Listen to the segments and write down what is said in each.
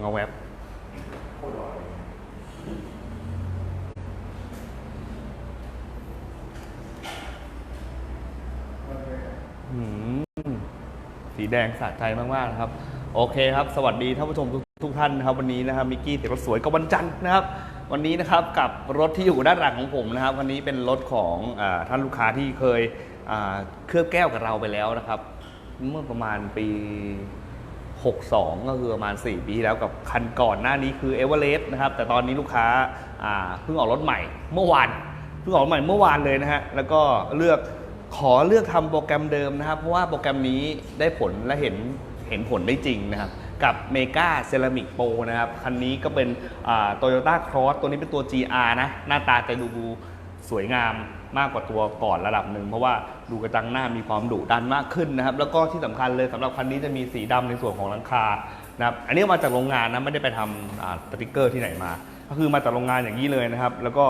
เงาแวบสีแดงสะใจมากๆนะครับ โอเคครับ สวัสดีท่านผู้ชมทุกทุกท่านนะครับ วันนี้นะครับมิกกี้เสียรถสวยกับวันจันทร์นะครับ วันนี้นะครับกับรถที่อยู่ด้านหลังของผมนะครับ วันนี้เป็นรถของอท่านลูกค้าที่เคยเคลือบแก้วกับเราไปแล้วนะครับ เมื่อประมาณปี 62 ก็คือประมาณ 4 ปีที่แล้วกับคันก่อนหน้านี้คือเอเวอเรสต์นะครับ แต่ตอนนี้ลูกค้าเพิ่งออกรถใหม่เมื่อวานเพิ่งออกรถใหม่เมื่อวานเลยนะฮะ แล้วก็เลือกขอเลือกทำโปรแกรมเดิมนะครับ เพราะว่าโปรแกรมนี้ได้ผลและเห็นเห็นผลได้จริงนะครับ กับ m e g a Ceramic Pro นะครับ คันนี้ก็เป็นโตโยต้าครอสตัวนี้เป็นตัว GR นะ หน้าตาจะดูสวยงาม มากกว่าตัวก่อนระดับหนึ่งเพราะว่าดูกระจังหน้ามีความดุดันมากขึ้นนะครับ แล้วก็ที่สำคัญเลยสำหรับคันนี้จะมีสีดำในส่วนของหลังคานะครับอันนี้มาจากโรงงานนะไม่ได้ไปทำสติกเกอร์ที่ไหนมา ก็คือมาจากโรงงานอย่างนี้เลยนะครับ แล้วก็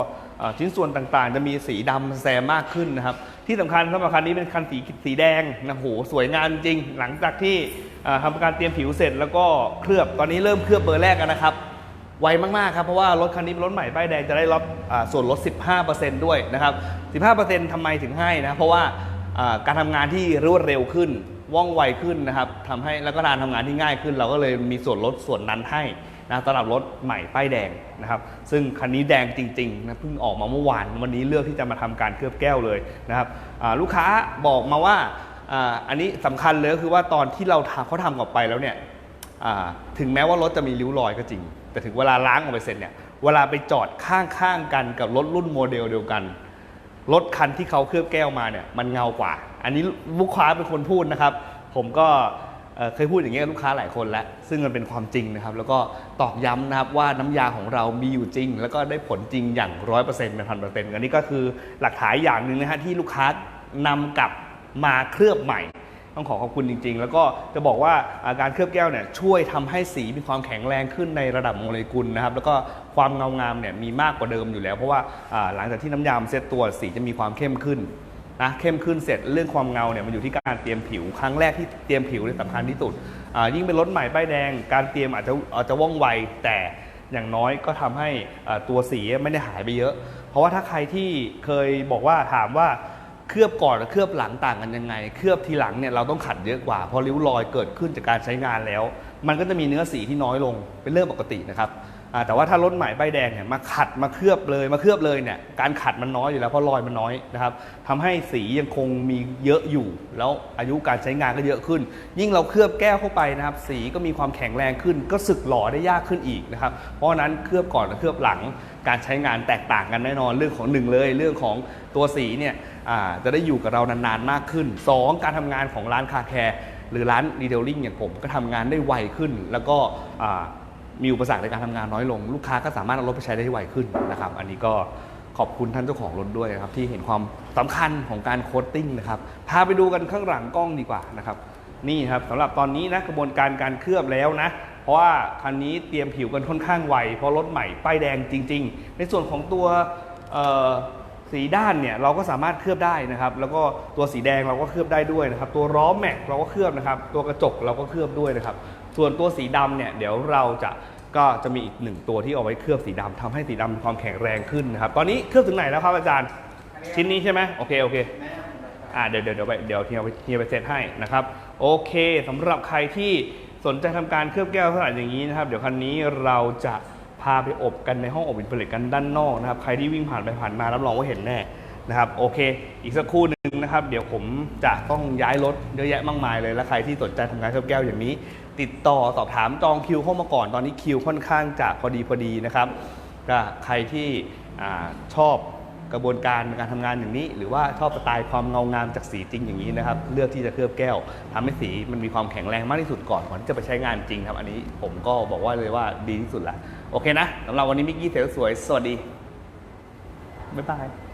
ชิ้นส่วนต่างๆ จะมีสีดำแซมมากขึ้นนะครับ ที่สำคัญสำหรับคันนี้เป็นคันสีสีแดงนะโหสวยงามจริง หลังจากที่อ่าทำการเตรียมผิวเสร็จแล้วก็เคลือบตอนนี้เริ่มเคลือบเบอร์แรกกันนะครับ ไวมาก ๆ ครับ เพราะว่ารถคันนี้เป็นรถใหม่ป้ายแดงจะได้รับส่วนลด 15%ด้วยนะครับ 15%ทำไมถึงให้นะ เพราะว่าการทำงานที่รวดเร็วขึ้นว่องไวขึ้นนะครับทำให้แล้วก็การทำงานที่ง่ายขึ้น เราก็เลยมีส่วนลดส่วนนั้นให้นะสำหรับรถใหม่ป้ายแดงนะครับ ซึ่งคันนี้แดงจริงๆนะเพิ่งออกมาเมื่อวานวันนี้เลือกที่จะมาทำการเคลือบแก้วเลยนะครับลูกค้าบอกมาว่าอันนี้สำคัญเลยก็คือว่าตอนที่เราทำเขาทำออกไปแล้วเนี่ย ถึงแม้ว่ารถจะมีริ้วรอยก็จริง แต่ถึงเวลาล้างออกไปเสร็จเนี่ยเวลาไปจอดข้างๆกันกับรถรุ่นโมเดลเดียวกัน รถคันที่เขาเคลือบแก้วมาเนี่ยมันเงากว่า อันนี้ลูกค้าเป็นคนพูดนะครับ ผมก็เคยพูดอย่างนี้กับลูกค้าหลายคนแล้ว ซึ่งมันเป็นความจริงนะครับ แล้วก็ตอกย้ำนะครับว่าน้ำยาของเรามีอยู่จริง แล้วก็ได้ผลจริงอย่างร้อยเปอร์เซ็นต์เป็นพันเปอร์เซ็นต์อันนี้ก็คือหลักฐานอย่างหนึ่งนะฮะที่ลูกค้านำกลับมาเคลือบใหม่ ต้องขอขอบคุณจริง ๆ แล้วก็จะบอกว่าาการเคลือบแก้วเนี่ยช่วยทำให้สีมีความแข็งแรงขึ้นในระดับโมเลกุลนะครับ แล้วก็ความเงางามเนี่ยมีมากกว่าเดิมอยู่แล้ว เพราะว่าหลังจากที่น้ำยามเซตตัวสีจะมีความเข้มขึ้นนะเข้มขึ้นเสร็จเรื่องความเงาเนี่ยมันอยู่ที่การเตรียมผิว ครั้งแรกที่เตรียมผิวเนี่ยสำคัญที่สุดยิ่งเป็นรถใหม่ป้ายแดง การเตรียมอาจจะอาจจะว่องไวแต่อย่างน้อยก็ทำให้ตัวสีไม่ได้หายไปเยอะ เพราะว่าถ้าใครที่เคยบอกว่าถามว่า เคลือบก่อนและเคลือบหลังต่างกันยังไง เคลือบทีหลังเนี่ยเราต้องขัดเยอะกว่า เพราะริ้วรอยเกิดขึ้นจากการใช้งานแล้ว มันก็จะมีเนื้อสีที่น้อยลงเป็นเรื่องปกตินะครับ แต่ว่าถ้ารถใหม่ใบแดงเนี่ยมาขัดมาเคลือบเลยมาเคลือบเลยเนี่ยการขัดมันน้อยอยู่แล้วเพราะรอยมันน้อยนะครับทำให้สียังคงมีเยอะอยู่ แล้วอายุการใช้งานก็เยอะขึ้น ยิ่งเราเคลือบแก้วเข้าไปนะครับ สีก็มีความแข็งแรงขึ้น ก็สึกหล่อได้ยากขึ้นอีกนะครับ เพราะนั้นเคลือบก่อนกับเคลือบหลังการใช้งานแตกต่างกันแน่นอนเรื่องของหนึ่งเลยเรื่องของตัวสีเนี่ยจะได้อยู่กับเรานานๆมากขึ้น 2 การทำงานของร้านคาแคร์หรือร้านดีเทลลิ่งอย่างผมก็ทำงานได้ไวขึ้น แล้วก็ มีอุปสรรคในการทำงานน้อยลง ลูกค้าก็สามารถเอารถไปใช้ได้ไวขึ้นนะครับ อันนี้ก็ขอบคุณท่านเจ้าของรถด้วยนะครับ ที่เห็นความสำคัญของการโคตติ้งนะครับพาไปดูกันข้างหลังกล้องดีกว่านะครับ นี่ครับสำหรับตอนนี้นะกระบวนการการเคลือบแล้วนะเพราะว่าคันนี้เตรียมผิวกันค่อนข้างไวเพราะรถใหม่ป้ายแดงจริง ๆ ในส่วนของตัวสีด้านเนี่ยเราก็สามารถเคลือบได้นะครับ แล้วก็ตัวสีแดงเราก็เคลือบได้ด้วยนะครับ ตัวล้อแม็กเราก็เคลือบนะครับ ตัวกระจกเราก็เคลือบด้วยนะครับ ส่วนตัวสีดำเนี่ยเดี๋ยวเราจะ ก็จะมีอีกหนึ่งตัวที่เอาไว้เคลือบสีดำทำให้สีดำมีความแข็งแรงขึ้นนะครับ ตอนนี้เคลือบถึงไหนแล้วครับอาจารย์ ชิ้นนี้ใช่ไหมโอเคโอเค อ่าเดี๋ยวเดี๋ยวเดี๋ยวไปเดี๋ยวเฮียไปเฮียไปเซตให้นะครับ โอเคสำหรับใครที่สนใจทำการเคลือบแก้วลักษณะอย่างนี้นะครับ เดี๋ยวคันนี้เราจะพาไปอบกันในห้องอบอินฟลตกันด้านนอกนะครับ ใครที่วิ่งผ่านไปผ่านมารับรองว่าเห็นแน่ นะครับโอเค อีกสักครู่หนึ่งนะครับ เดี๋ยวผมจะต้องย้ายรถเยอะแยะมากมายเลยและใครที่สนใจทำงานเคลือบแก้วอย่างนี้ ติดต่อสอบถามจองคิวเข้ามาก่อนตอนนี้คิวค่อนข้างจะพอดีพอดีนะครับก็ใครที่อชอบกระบวนการการทำงานอย่างนี้ หรือว่าชอบสไตล์ความเงางามจากสีจริงอย่างนี้นะครับ เลือกที่จะเคลือบแก้วทำให้สีมันมีความแข็งแรงมากที่สุดก่อนก่อนที่จะไปใช้งานจริงครับ อันนี้ผมก็บอกว่าเลยว่าดีที่สุดละโอเคนะสำหรับวันนี้มิกกี้เสวสวย สวัสดีบ๊ายบาย